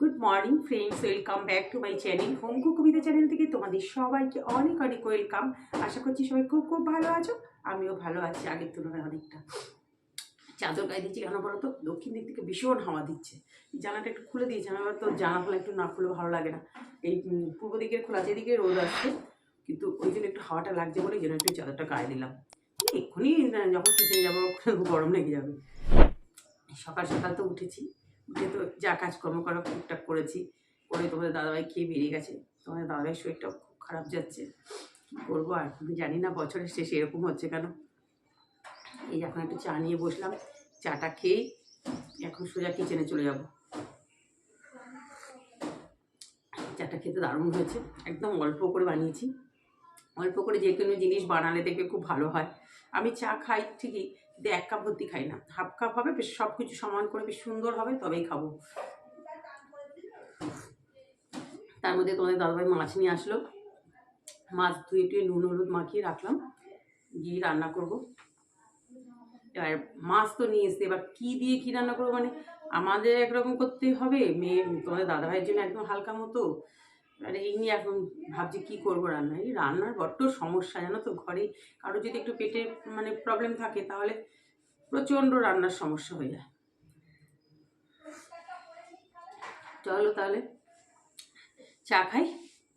Good morning friends welcome back to my channel home cook Kabita channel থেকে তোমাদের সবাইকে অনেক অনেক ওয়েলকাম আশা করছি সবাই খুব খুব ভালো আছো। আমিও ভালো আছি, আগের তুলনায় অনেকটা। চাদর গায়ে দিচ্ছি কেন বলো তো? দক্ষিণ দিক থেকে ভীষণ হাওয়া দিচ্ছে। জানাটা একটু খুলে দিয়েছি আমার তো জানা খোলা একটু না খুলে ভালো লাগে না। এই পূর্ব দিকের খোলা এদিকে রোদ আসছে। কিন্তু ওই জন্য একটু হাওয়াটা লাগছে বলে এই জন্য একটু চাদরটা গায়ে দিলাম। এক্ষুনি যখন কিচেনে যাব, গরম লেগে যাবে। সকাল সকাল তো উঠেছি। উঠে তো যা কাজকর্ম করা, টুকটাক করেছি। করে তোমাদের দাদাভাই খেয়ে বেরিয়ে গেছে। তোমাদের দাদাভাইয়ের শরীরটা খুব খারাপ যাচ্ছে। করব আর? জানি না বছরের শেষে এরকম হচ্ছে কেন। এই এখন একটু চা নিয়ে বসলাম। চাটা খেয়ে এখন সোজা কিচেনে চলে যাব। চাটা খেতে দারুণ হয়েছে। একদম অল্প করে বানিয়েছি। অল্প করে যে কোনো জিনিস বানালে দেখবে খুব ভালো হয়। আমি চা খাই ঠিকই, কিন্তু এক কাপ ভর্তি খাই না। হাফ কাপ হবে, বেশ সব কিছু সমান করে বেশ সুন্দর হবে, তবেই খাব। তার মধ্যে তোমাদের দাদাভাই মাছ নিয়ে আসলো। মাছ ধুয়ে টুয়ে নুন, হলুদ মাখিয়ে রাখলাম। গিয়ে রান্না করব। এবার মাছ তো নিয়ে এসছে, এবার কী দিয়ে কী রান্না করব মানে আমাদের একরকম করতে হবে। মেয়ে, তোমাদের দাদাভাইয়ের জন্য একদম হালকা মতো। মানে এই নিয়ে এখন ভাবছি কী করব রান্না। এই রান্নার বড্ড সমস্যা, জানো তো, ঘরে কারও যদি একটু পেটের মানে প্রবলেম থাকে, তাহলে প্রচণ্ড রান্নার সমস্যা হয়ে যায়। চলো তাহলে, চা খাই।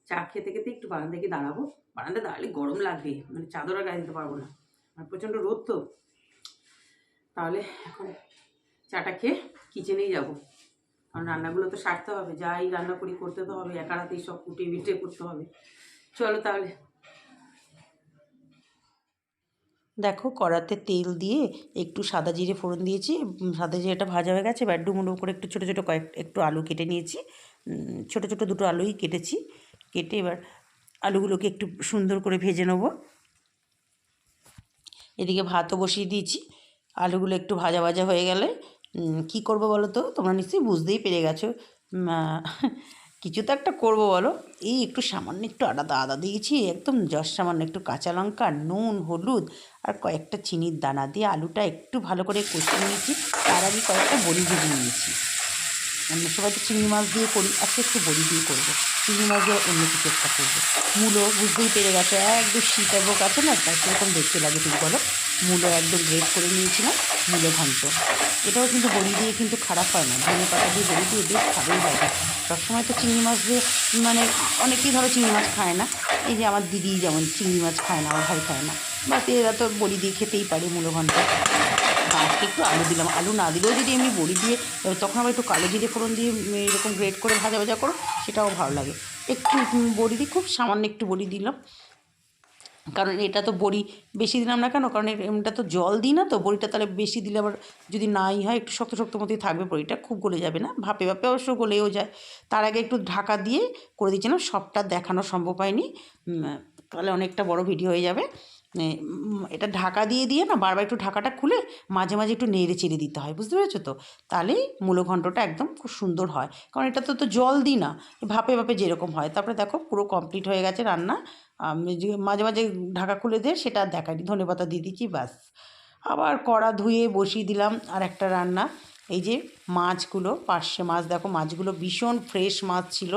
চা খেতে খেতে একটু বারান্দা গিয়ে দাঁড়াবো। বারান্দা দাঁড়ালে গরম লাগবে মানে চাদর গায়ে দিতে পারব না। আর প্রচণ্ড রোদ তো। তাহলে এখন চাটা খেয়ে কিচেনেই যাব। কারণ রান্নাগুলো তো সারতে হবে, যাই রান্না করি করতে তো হবে, একা রাতেই সব কুটে বিটে করতে হবে। চলো তাহলে। দেখো কড়াতে তেল দিয়ে একটু সাদা জিরে ফোড়ন দিয়েছি সাদা জিরেটা ভাজা হয়ে গেছে, এবার ডুমো ডুমো করে একটু ছোটো ছোটো কয়েক, একটু আলু কেটে নিয়েছি। ছোটো ছোটো দুটো আলুই কেটেছি, কেটে এবার আলুগুলোকে একটু সুন্দর করে ভেজে নেব। এদিকে ভাতও বসিয়ে দিয়েছি, আলুগুলো একটু ভাজা ভাজা হয়ে গেলে কী করব বলো তো তোমরা নিশ্চয়ই বুঝতেই পেরে গেছো। কিছু তো একটা করব বলো। এই একটু সামান্য একটু আদা আদা দিয়েছি, একদম যশ সামান্য একটু কাঁচা লঙ্কা, নুন, হলুদ আর কয়েকটা চিনির দানা দিয়ে আলুটা একটু ভালো করে কষিয়ে নিয়েছি। তার আগে কয়েকটা বড়ি ভেজে নিয়েছি। অন্য সবাই তো চিংড়ি মাছ দিয়ে করি, আজকে একটু বড়ি দিয়ে করব। চিংড়ি মাছ দিয়ে অন্য কিছু একটা করব। মূলো বুঝতেই পেরে গেছে, একদম সীতাভোগ আছে না, তাই সেরকম দেখতে লাগে ঠিক বলো। মূলো একদম গ্রেট করে নিয়েছিলাম, মূলো ঘন্ট এটাও কিন্তু বড়ি দিয়ে কিন্তু খারাপ হয় না, ধনে পাতা দিয়ে বড়ি দিয়ে বেশ ভালোই লাগে। সবসময় তো চিংড়ি মাছ দিয়ে মানে অনেকেই ধরো চিংড়ি মাছ খায় না। এই যে আমার দিদি যেমন চিংড়ি মাছ খায় না, আমার ভাই খায় না। বা এরা তো বড়ি দিয়ে খেতেই পারে মূলো ঘন্ট আজকে একটু আলু দিলাম, আলু না দিলেও যদি এমনি বড়ি দিয়ে, তখন আবার একটু কালো জিরে ফোড়ন দিয়ে এরকম গ্রেট করে ভাজা ভাজা করো, সেটাও ভালো লাগে। একটু বড়ি দিই, খুব সামান্য একটু বড়ি দিলাম। কারণ এটা তো বড়ি বেশি দিলাম না কেন? কারণ এটা তো জল দিই না তো, বড়িটা তাহলে বেশি দিলে আবার যদি নাই হয়, একটু শক্ত শক্ত মতোই থাকবে, বড়িটা খুব গলে যাবে না। ভাপে ভাপে অবশ্য গলেও যায়। তার আগে একটু ঢাকা দিয়ে করে দিচ্ছিলাম সবটা দেখানো সম্ভব হয়নি। তাহলে অনেকটা বড় ভিডিও হয়ে যাবে। এটা ঢাকা দিয়ে দিয়ে না বারবার একটু ঢাকাটা খুলে মাঝে মাঝে একটু নেড়ে চেড়ে দিতে হয়, বুঝতে পেরেছ তো? তাহলেই মূলো একদম খুব সুন্দর হয়। কারণ এটা তো তো জল দিই না, ভাপে ভাপে যেরকম হয়। তারপরে দেখো পুরো কমপ্লিট হয়ে গেছে রান্না। মাঝে মাঝে ঢাকা খুলে দিয়ে সেটা আর দেখাইনি ধনে পাতা দিয়ে দিচ্ছি, ব্যাস। আবার কড়া ধুয়ে বসিয়ে দিলাম আর একটা রান্না। এই যে মাছগুলো পার্শে মাছ, দেখো মাছগুলো ভীষণ ফ্রেশ মাছ ছিল।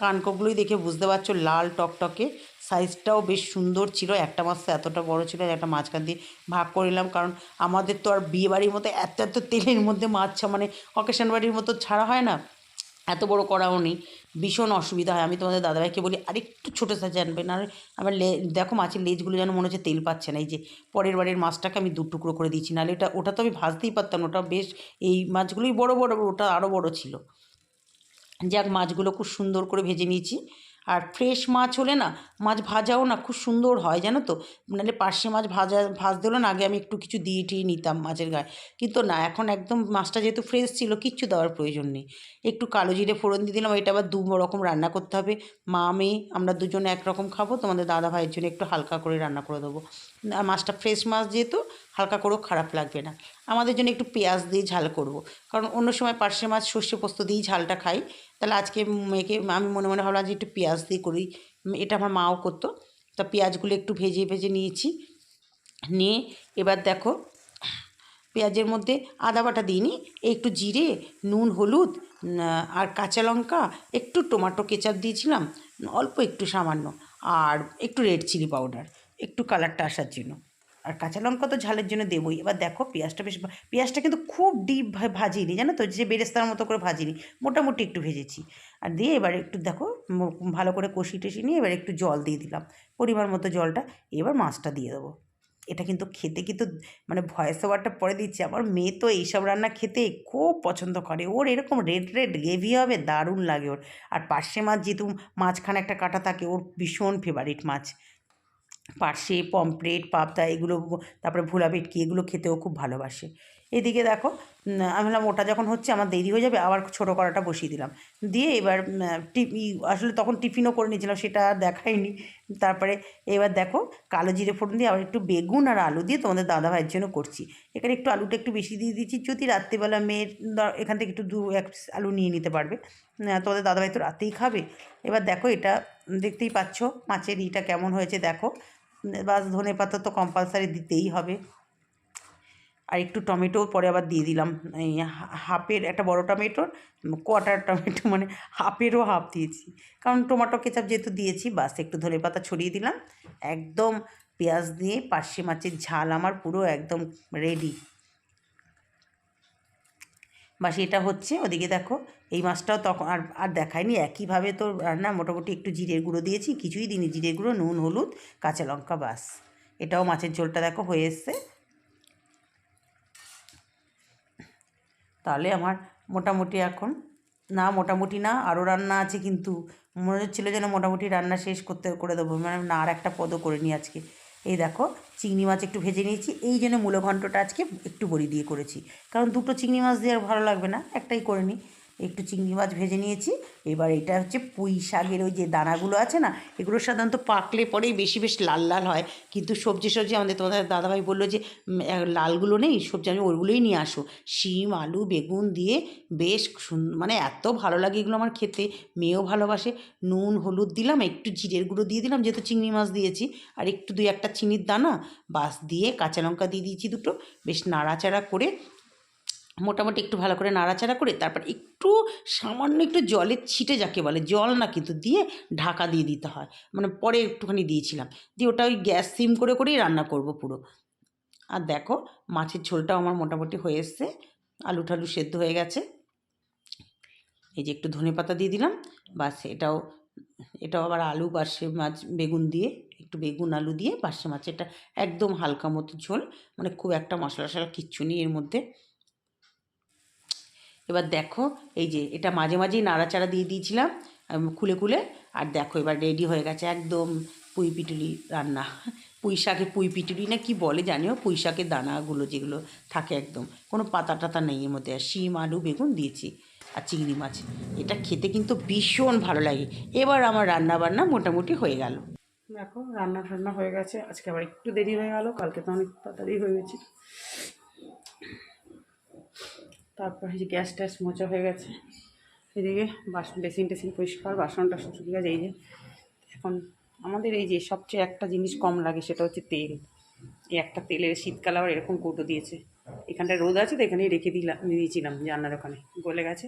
কানকোগুলোই দেখে বুঝতে পারছ, লাল টকটকে। সাইজটাও বেশ সুন্দর ছিল, একটা মাছ এতটা বড় ছিল, একটা মাঝখান দিয়ে ভাগ করে নিলাম। কারণ আমাদের তো আর বিয়ে বাড়ির মতো এত এত তেলের মধ্যে মাছ মানে অকেশন বাড়ির মতো ছাড়া হয় না। এত বড় করাও নেই। ভীষণ অসুবিধা হয়। আমি তোমাদের দাদাভাইকে বলি, আরেকটু ছোটো সাইজ আনবে না আমার লে দেখো মাছের লেজগুলো যেন মনে হচ্ছে তেল পাচ্ছে না। এই যে পরের বারের মাছটাকে আমি দু টুকরো করে দিয়েছি। নাহলে এটা, ওটা তো আমি ভাজতেই পারতাম ওটা বেশ, এই মাছগুলোই বড় বড়, ওটা আরও বড় ছিল। যাক, মাছগুলো খুব সুন্দর করে ভেজে নিয়েছি। আর ফ্রেশ মাছ হলে না, মাছ ভাজাও না খুব সুন্দর হয়, জানো তো? নাহলে পার্শে মাছ ভাজা, ভাজতে হলে না আগে আমি একটু কিছু দিয়ে টিয়ে নিতাম মাছের গায়ে। কিন্তু না, এখন একদম মাছটা যেহেতু ফ্রেশ ছিল, কিচ্ছু দেওয়ার প্রয়োজন নেই। একটু কালো জিরে ফোড়ন দিয়ে দিলাম, এটা আবার দু রকম রান্না করতে হবে। মা, মেয়ে, আমরা দুজনে একরকম খাব, তোমাদের দাদা ভাইয়ের জন্য একটু হালকা করে রান্না করে দেবো। মাছটা ফ্রেশ মাছ যেহেতু, হালকা করেও খারাপ লাগবে না। আমাদের জন্য একটু পেঁয়াজ দিয়ে ঝাল করব। কারণ অন্য সময় পার্শে মাছ সর্ষে পোস্ত দিয়েই ঝালটা খাই। তাহলে আজকে মেয়েকে আমি মনে মনে ভাবলাম যে একটু পেঁয়াজ দিয়ে করি। এটা আমার মাও করতো। তা পেঁয়াজগুলো একটু ভেজে ভেজে নিয়েছি। নিয়ে এবার দেখো, পেঁয়াজের মধ্যে আদা বাটা দিইনি, একটু জিরে, নুন, হলুদ আর কাঁচা লঙ্কা, একটু টমেটো কেচাপ দিয়েছিলাম, অল্প একটু সামান্য, আর একটু রেড চিলি পাউডার একটু কালারটা আসার জন্য। আর কাঁচা লঙ্কা তো ঝালের জন্য দেবোই। এবার দেখো পেঁয়াজটা বেশ পেঁয়াজটা কিন্তু খুব ডিপ ভাজিনি, জানো তো? যে বেরেস্তার মতো করে ভাজিনি, মোটামুটি একটু ভেজেছি। আর দিয়ে এবার একটু দেখো ভালো করে কষি টষি নিয়ে এবার একটু জল দিয়ে দিলাম। পরিমাণ মতো জলটা এবার মাছটা দিয়ে দেবো। এটা কিন্তু খেতে কিন্তু মানে ভয়েস ওভারটা পরে দিচ্ছে। আমার মেয়ে তো এইসব রান্না খেতে খুব পছন্দ করে। ওর এরকম রেড রেড গ্রেভি হবে, দারুণ লাগে ওর। আর পার্শে মাছ যেহেতু মাঝখানে একটা কাটা থাকে, ওর ভীষণ ফেভারিট মাছ। পার্শে পমফ্রেট পাবদা এগুলো তারপরে ভোলা ভেটকি এগুলো খেতেও খুব ভালোবাসে। এদিকে দেখো আমি ভাবলাম ওটা যখন হচ্ছে আমার দেরি হয়ে যাবে, আবার ছোটো কড়াটা বসিয়ে দিলাম। দিয়ে এবার টিপ- আসলে তখন টিফিনও করে নিয়েছিলাম, সেটা আর দেখাইনি। তারপরে এবার দেখো, কালো জিরে ফোড়ন দিয়ে আবার একটু বেগুন আর আলু দিয়ে তোমাদের দাদা ভাইয়ের জন্য করছি। এখানে একটু আলুটা একটু বেশি দিয়ে দিচ্ছি যদি রাত্রিবেলা মেয়ের এখান থেকে একটু দু এক আলু নিয়ে নিতে পারবে। তোমাদের দাদাভাই তো রাতেই খাবে। এবার দেখো এটা দেখতেই পাচ্ছ, মাছের ইটা কেমন হয়েছে দেখো। বাস ধনে পাতা তো কম্পালসারি দিতেই হবে। আর একটু টমেটো পরে আবার দিয়ে দিলাম। এই হাফের একটা বড় টমেটোর কোয়াটার টমেটো মানে হাফেরও হাফ দিয়েছি। কারণ টমেটো কেচাপ যেহেতু দিয়েছি, বাস একটু ধনে পাতা ছড়িয়ে দিলাম। একদম পেঁয়াজ দিয়ে পার্শে মাছের ঝাল আমার পুরো একদম রেডি বাস এটা হচ্ছে, ওদিকে দেখো, এই মাছটাও তখন আর আর দেখায়নি, একইভাবে তো রান্না, মোটামুটি একটু জিরের গুঁড়ো দিয়েছি, কিছুই দিইনি, জিরের গুঁড়ো, নুন, হলুদ, কাঁচা লঙ্কা বাস। এটাও মাছের ঝোলটা দেখো হয়ে এসছে। তাহলে আমার মোটামুটি এখন, না মোটামুটি না, আরও রান্না আছে কিন্তু। মনে হচ্ছিল যেন মোটামুটি রান্না শেষ করতে করে দেবো মানে না আর একটা পদও করে নিই আজকে। এই দেখো, চিংড়ি মাছ একটু ভেজে নিয়েছি, এই জন্য মূলঘণ্টটা আজকে একটু বড়ি দিয়ে করেছি। কারণ দুটো চিংড়ি মাছ দিয়ে আর ভালো লাগবে না, একটাই করে নিই একটু চিংড়ি মাছ ভেজে নিয়েছি। এবার এটা হচ্ছে পুঁই শাকের ওই যে দানাগুলো আছে না, এগুলো সাধারণত পাকলে পরেই বেশি বেশ লাল লাল হয়। কিন্তু সবজি সবজি আমাদের তোমাদের দাদাভাই বলল যে লালগুলো নেই, সবজি আমি ওইগুলোই নিয়ে আসো। শিম, আলু, বেগুন দিয়ে বেশ মানে এত ভালো লাগে এগুলো আমার খেতে, মেয়েও ভালোবাসে। নুন, হলুদ দিলাম, একটু জিরের গুঁড়ো দিয়ে দিলাম, যেহেতু চিংড়ি মাছ দিয়েছি। আর একটু দুই একটা চিনির দানা, বাস দিয়ে কাঁচা লঙ্কা দিয়ে দিয়েছি দুটো। বেশ নাড়াচাড়া করে মোটামুটি একটু ভালো করে নাড়াচাড়া করে তারপর একটু সামান্য একটু জলের ছিটে যাকে বলে, জল না কিন্তু দিয়ে ঢাকা দিয়ে দিতে হয়। মানে পরে একটুখানি দিয়েছিলাম। দিয়ে ওটা ওই গ্যাস সিম করে করেই রান্না করব পুরো। আর দেখো মাছের ঝোলটাও আমার মোটামুটি হয়ে এসছে। আলু ঠালু সেদ্ধ হয়ে গেছে। এই যে একটু ধনে পাতা দিয়ে দিলাম। বাস এটাও এটাও আবার আলু পার্শে মাছ, বেগুন দিয়ে, একটু বেগুন, আলু দিয়ে পার্শে মাছ এটা একদম হালকা মতো ঝোল। মানে খুব একটা মশলা টশলা কিচ্ছু নেই এর মধ্যে। এবার দেখো, এই যে এটা মাঝে মাঝেই নাড়াচাড়া দিয়ে দিয়েছিলাম খুলে খুলে, আর দেখো এবার রেডি হয়ে গেছে একদম পুঁই পিটুলি রান্না। পুঁই শাকের পুঁই পিটুলি না কি বলে জানিও পুঁই শাকের দানাগুলো যেগুলো থাকে একদম। কোনো পাতা টাতা নেই এর মধ্যে, আর শিম, আলু, বেগুন দিয়েছি, আর চিংড়ি মাছ। এটা খেতে কিন্তু ভীষণ ভালো লাগে। এবার আমার রান্না বান্না মোটামুটি হয়ে গেল। দেখো, রান্না টান্না হয়ে গেছে। আজকে আবার একটু দেরি হয়ে গেল, কালকে তো অনেক তাড়াতাড়ি হয়ে গেছে। তারপর এই যে গ্যাস ট্যাস মোচা হয়ে গেছে। এদিকে বাসন বেসিন টেসিন পরিষ্কার, বাসন টাসন শুকিয়ে গেছে এই যে এখন আমাদের এই যে সবচেয়ে একটা জিনিস কম লাগে সেটা হচ্ছে তেল। এই একটা তেলের শীতকালে আবার এরকম কৌটো দিয়েছে। এখানটায় রোদ আছে তো এখানেই রেখে দিলাম, দিয়েছিলাম জান্নার ওখানে। গলে গেছে।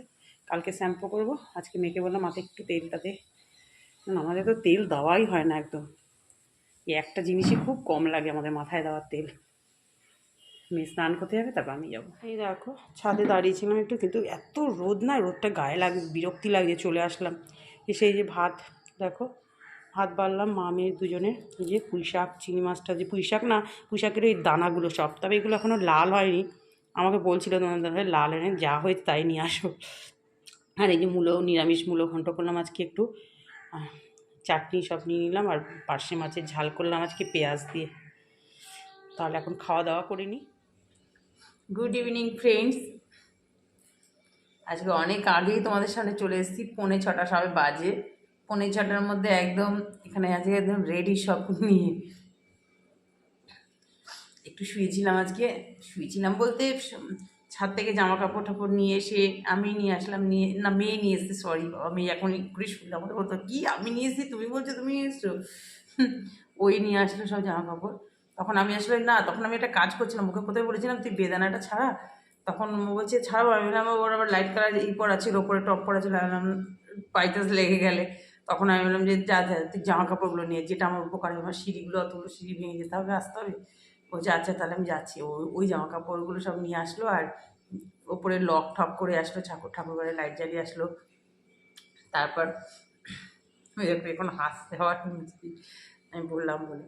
কালকে শ্যাম্পু করব, আজকে মেয়েকে বললাম, মাথায় একটু তেলটা দে। আমাদের তো তেল দেওয়াই হয় না একদম। এই একটা জিনিসই খুব কম লাগে আমাদের মাথায় দেওয়ার তেল। মেয়ে স্নান করতে যাবে, তারপর আমি যাব। এই দেখো, ছাদে দাঁড়িয়েছিলাম একটু কিন্তু এত রোদ না, রোদটা গায়ে লাগে, বিরক্তি লাগছে চলে আসলাম। এসে যে ভাত, দেখো, ভাত বাড়লাম, মা মেয়ে দুজনে, এই যে পুঁই শাক, চিংড়ি মাছটা, যে পুঁই শাক না, পুঁই শাকের ওই দানাগুলো সব, তবে এগুলো এখনও লাল হয়নি। আমাকে বলছিল তোমার দাদা, লাল এনে যা হয়েছে তাই নিয়ে আসো। আর এই যে মূলো, নিরামিষ মূলো ঘন্ট করলাম আজকে একটু। চাটনি সব নিয়ে নিলাম, আর পার্শে মাছের ঝাল করলাম আজকে পেঁয়াজ দিয়ে। তাহলে এখন খাওয়া দাওয়া করে নিই গুড ইভিনিং ফ্রেন্ডস আজকে অনেক আগেই তোমাদের সামনে চলে এসেছি। পৌনে ছটা সবে বাজে। পৌনে ছটার মধ্যে একদম এখানে আজকে একদম রেডি সব নিয়ে। একটু শুয়েছিলাম আজকে। শুয়েছিলাম বলতে ছাদ থেকে জামা কাপড় টাপড় নিয়ে এসে আমি নিয়ে আসলাম, নিয়ে না, মেয়ে নিয়ে এসছে সরি আমি এখন করে শুনলাম বলতো, কি? আমি নিয়ে এসেছি? তুমি বলছো তুমি এসছো? ওই নিয়ে আসলো সব জামা কাপড় তখন আমি আসলে, না, তখন আমি একটা কাজ করছিলাম মুখে কোথায় বলেছিলাম, তুই বেদানাটা ছাড়া? তখন বলছে ছাড়াবো আমি বললাম, ওর আবার লাইট কালার ই পরা ছিল ওপরে টপ পরা ছিল পাইতাস লেগে গেলে। তখন আমি বললাম যে, যা যা, তুই জামা কাপড়গুলো নিয়ে যেটা আমার উপকার, আমার সিঁড়িগুলো, অতগুলো সিঁড়ি ভেঙে যেতে হবে, আসতে হবে। ও বলছে আচ্ছা তাহলে আমি যাচ্ছি। ও ওই জামা কাপড়গুলো সব নিয়ে আসলো আর ওপরে লক ঠক করে আসলো, ঠাকুর ঠাকুর ঘরে লাইট জ্বালিয়ে আসলো। তারপর ওই এখন হাসতে হওয়ার আমি বললাম বলে।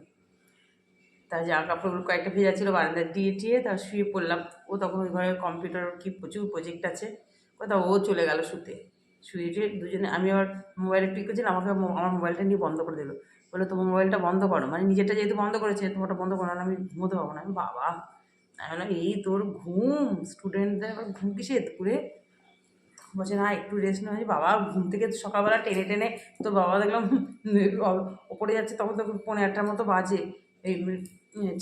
তার জামা কাপড়গুলো কয়েকটা ভেজা ছিল, বারান্দায় দিয়ে টিয়ে তার শুয়ে পড়লাম। ও তখন ওই ঘরে কম্পিউটার কি প্রচুর প্রজেক্ট আছে। কোথাও ও চলে গেল শুতে। শুয়ে টুয়ে দুজনে, আমি আবার মোবাইলে ক্লিক করছিলাম, আমাকে আমার মোবাইলটা নিয়ে বন্ধ করে দিল। বলে তোমার মোবাইলটা বন্ধ করো। মানে নিজেরটা যেহেতু বন্ধ করেছে, তোমারটা বন্ধ করো না আমি ঘুমোতে পারব না। আমি বাবা, আমি এই তোর ঘুম স্টুডেন্টদের আবার ঘুম কিসে করে? বলছে, না, একটু রেস্ট নেওয়া বাবা, ঘুম থেকে সকালবেলা টেনে টেনে তো বাবা দেখলাম ওপরে যাচ্ছে, তখন তো পনেরো আটটার মতো বাজে। এই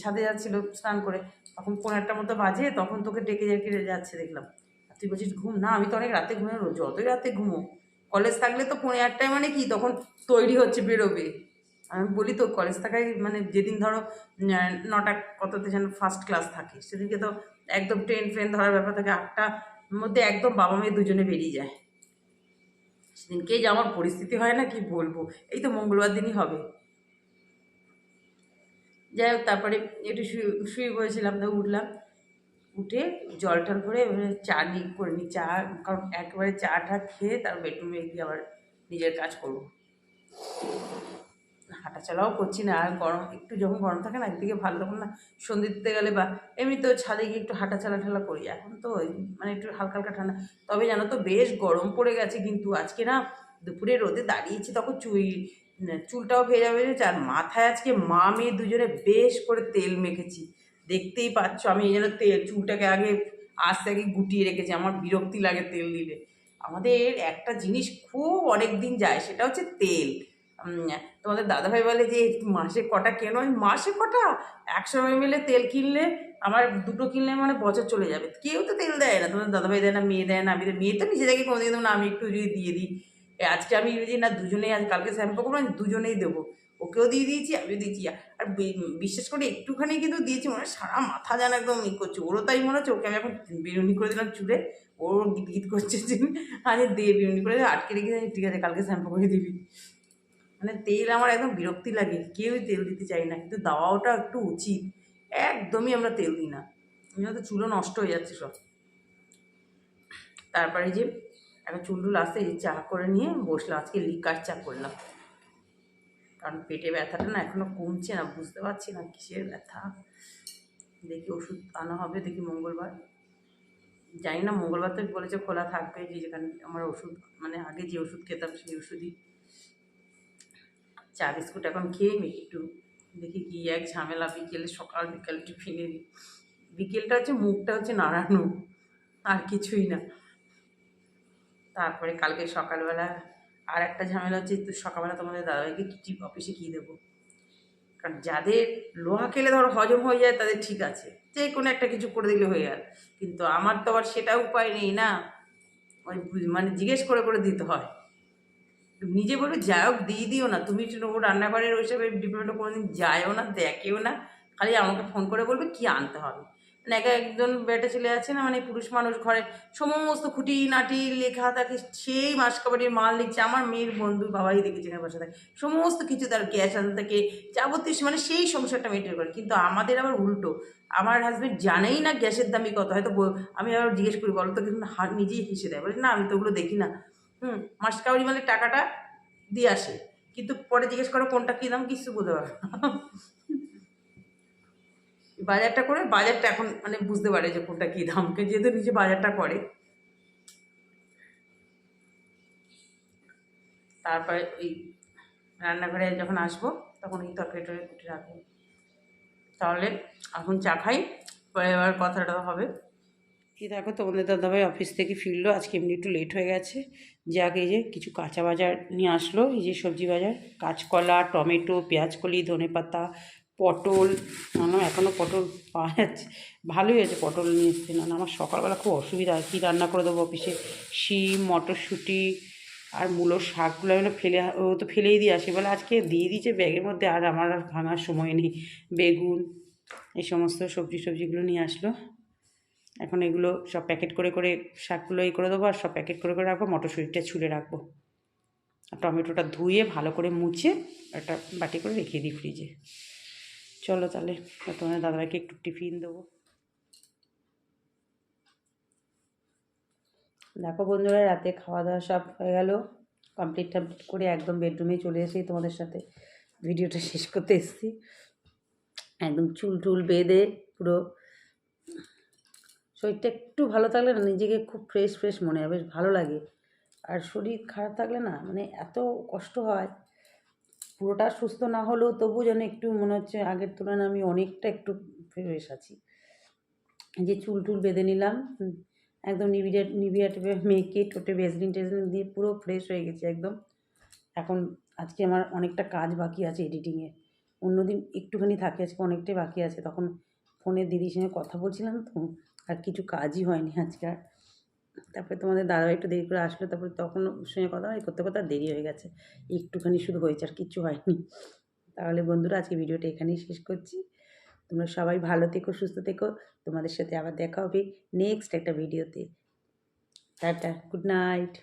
ছাদে যাচ্ছিল স্নান করে, তখন পনেরো আটটার মতো বাজে, তখন তোকে ডেকে ডেকে যাচ্ছে, দেখলাম। তুই বলছিস, ঘুম না, আমি তো অনেক রাতে ঘুমে যতই রাতে ঘুমো। কলেজ থাকলে তো পনেরো আটটায় মানে কি, তখন তৈরি হচ্ছে, বেরোবে। আমি বলি তো কলেজ থাকায় মানে যেদিন ধরো নটা কততে যেন ফার্স্ট ক্লাস থাকে, সেদিনকে তো একদম ট্রেন ফ্রেন ধরার ব্যাপার থাকে আটটার মধ্যে একদম বাবা মেয়ে দুজনে বেরিয়ে যায়। সেদিনকে যে আমার পরিস্থিতি হয় না, কি বলব? এই তো মঙ্গলবার দিনই হবে। যাই হোক, তারপরে একটু শুয়ে শুয়ে পড়েছিলাম তো উঠলাম। উঠে জল টল করে চা নি, করে নিই চা, কারণ একেবারে চা টা খেয়ে তার বেডরুমে গিয়ে আবার নিজের কাজ করব। হাঁটা চলাও করছি না, আর গরম, একটু যখন গরম থাকে না, একদিকে ভালো তখন না সন্ধে দিতে গেলে বা এমনি তো ছাদে গিয়ে একটু হাঁটা চলা ঠেলা করি। এখন তো মানে একটু হালকা হালকা ঠান্ডা। তবে জানো তো, বেশ গরম পড়ে গেছে কিন্তু আজকে না দুপুরে রোদে দাঁড়িয়েছি তখন চুই চুলটাও ভেজা ভেজেছে আর মাথায় আজকে মা মেয়ে দুজনে বেশ করে তেল মেখেছি। দেখতেই পাচ্ছ, আমি এই জন্য তেল চুলটাকে আগে আস্তে আগে গুটিয়ে রেখেছি, আমার বিরক্তি লাগে তেল দিলে। আমাদের একটা জিনিস খুব অনেক দিন যায়, সেটা হচ্ছে তেল। তোমাদের দাদাভাই বলে যে, মাসে কটা কেন? মাসে কটা? একশো এমএল তেল কিনলে, আমার দুটো কিনলে মানে বছর চলে যাবে। কেউ তো তেল দেয় না, তোমাদের দাদাভাই দেয় না, মেয়ে দেয় না, আমি মেয়ে তো নিজে থেকে কোনোদিন না, আমি একটু যদি দিয়ে দিই। আজকে আমি ভেবেছি না, দুজনেই আজ, কালকে শ্যাম্পু করব আমি দুজনেই দেবো। ওকেও দিয়ে দিয়েছি, আমিও দিয়েছি। আর বিশেষ করে, একটুখানি কিন্তু দিয়েছি, মনে সারা মাথা যেন একদম ই করছে। ওরও তাই মনে হচ্ছে, ওকে আমি এখন বিরুনি করে দিলাম চুলে ওর গিট গিট করছে যে, আরে দিয়ে বিরুনি করে আটকে রেখে ঠিক আছে, কালকে শ্যাম্পু করে দিবি। মানে তেল আমার একদম বিরক্তি লাগে কেউই তেল দিতে চাই না, কিন্তু দেওয়াটা একটু উচিত। একদমই আমরা তেল দিই না। আমি তো চুলও নষ্ট হয়ে যাচ্ছে সব। তারপরে যে এখন চুলটুল আসতে এই চা করে নিয়ে বসলাম, আজকে লিকার চা করলাম। কারণ পেটে ব্যথাটা না এখনও কমছে না, বুঝতে পারছি না কিসের ব্যথা। দেখি ওষুধ আনা হবে, দেখি মঙ্গলবার। জানি না, মঙ্গলবার তো বলেছে খোলা থাকবে, যে যেখানে আমার ওষুধ মানে আগে যে ওষুধ খেতাম সেই ওষুধই। চা বিস্কুট এখন খেয়ে নি একটু, দেখি কি এক ঝামেলা, বিকেলে সকাল বিকাল টিফিনে দিই বিকেলটা হচ্ছে মুখটা হচ্ছে নাড়ানো, আর কিছুই না। তারপরে কালকে সকালবেলা আর একটা ঝামেলা হচ্ছে, তো সকালবেলা তোমাদের দাদাভাইকে কি অফিসে কী দেবো। কারণ যাদের লোহা খেলে ধর হজম হয়ে যায়, তাদের ঠিক আছে। যে কোনো একটা কিছু করে দিলে হয়ে গেল কিন্তু আমার তো আবার সেটা উপায় নেই না। ওই মানে জিজ্ঞেস করে করে দিতে হয়। নিজে বলবে, যাই হোক, দিয়ে দিও না। তুমি ও রান্নাঘরের ওইসবের ডিপার্টমেন্টে কোনো দিন যায়ও না, দেখেও না। খালি আমাকে ফোন করে বলবে, কি আনতে হবে? মানে এক একজন বেটা ছেলে আছে না মানে পুরুষ মানুষ ঘরে, সমস্ত খুঁটি নাটি লেখা থাকে, সেই মাস মাসকাবাড়ির মাল লিখছে আমার মেয়ের বন্ধু বাবাই দেখেছে এখানে বসে থাকে সমস্ত কিছু তার গ্যাস আনতে থাকে, যাবতীয় মানে সেই সংসারটা মেনটেন করে। কিন্তু আমাদের আবার উল্টো, আমার হাজব্যান্ড জানেই না গ্যাসের দামই কত হয়তো আমি আবার জিজ্ঞেস করি, বলো তো কিন্তু নিজেই হেসে দেয়, বলে না, আমি তো ওগুলো দেখি না। হুম, মাস মাসকাবাড়ি মানে টাকাটা দিয়ে আসে, কিন্তু পরে জিজ্ঞেস করো কোনটা কী দাম, কিছু না। বাজারটা করে, বাজারটা এখন মানে বুঝতে পারে যে কোনটা কী দাম কে যেহেতু নিজে বাজারটা করে। তারপরে ওই রান্নাঘরে যখন আসব, তখন এই তরকারি টরকারি কুটে রাখব। তাহলে এখন চা খাই, পরে এবার কথাটা হবে। এই দেখো তোমাদের দাদাভাই অফিস থেকে ফিরলো, আজকে এমনি একটু লেট হয়ে গেছে। যে এই যে কিছু কাঁচা বাজার নিয়ে আসলো, এই যে সবজি বাজার, কাঁচকলা, টমেটো, পেঁয়াজকলি ধনে পাতা পটল না এখনও পটল পাওয়া যাচ্ছে। ভালোই হয়েছে পটল নিয়ে এসছে না না, আমার সকালবেলা খুব অসুবিধা হয়। কী রান্না করে দেবো অফিসে? শিম মটরশুঁটি আর মূলোর শাকগুলো আমি ফেলে ও তো ফেলেই দিয়ে আসি। বলে আজকে দিয়ে দিয়েছে ব্যাগের মধ্যে আর আমার আর ভাঙার সময় নেই। বেগুন এই সমস্ত সবজি সবজিগুলো নিয়ে আসলো। এখন এগুলো সব প্যাকেট করে করে শাকগুলো এই করে দেবো আর সব প্যাকেট করে করে রাখব মটরশুঁটিটা ছুলে রাখব। আর টমেটোটা ধুয়ে ভালো করে মুছে একটা বাটি করে রেখে দিই ফ্রিজে। চলো তাহলে তোমার দাদাভাইকে একটু টিফিন দেবো। দেখো বন্ধুরা, রাতে খাওয়া দাওয়া সব হয়ে গেল। কমপ্লিট টমপ্লিট করে একদম বেডরুমে চলে এসেছি তোমাদের সাথে ভিডিওটা শেষ করতে এসেছি। একদম চুল টুল বেঁধে পুরো শরীরটা একটু ভালো থাকলে না নিজেকে খুব ফ্রেশ ফ্রেশ মনে হয়, বেশ ভালো লাগে। আর শরীর খারাপ থাকলে না মানে এত কষ্ট হয়। পুরোটা সুস্থ না হলেও তবু যেন একটু মনে হচ্ছে আগের তুলনায় আমি অনেকটা একটু ফ্রেশ আছি। যে চুল টুল বেঁধে নিলাম একদম নিবিড়ে নিবিয়া টেপে মেখে টোটে ভেজলিন টেজলিন দিয়ে পুরো ফ্রেশ হয়ে গেছে একদম। এখন আজকে আমার অনেকটা কাজ বাকি আছে এডিটিংয়ে অন্যদিন একটুখানি থাকে, আজকে অনেকটাই বাকি আছে। তখন ফোনে দিদির সঙ্গে কথা বলছিলাম তো, আর কিছু কাজই হয়নি আজকে আর। তারপরে তোমাদের দাদা একটু দেরি করে আসলো, তারপরে তখন সঙ্গে কথা হয় করতে করতে দেরি হয়ে গেছে। একটুখানি শুধু হয়েছে আর কিচ্ছু হয়নি। তাহলে বন্ধুরা, আজকে ভিডিওটা এখানেই শেষ করছি। তোমরা সবাই ভালো থেকো, সুস্থ থেকো। তোমাদের সাথে আবার দেখা হবে নেক্সট একটা ভিডিওতে টাটা গুড নাইট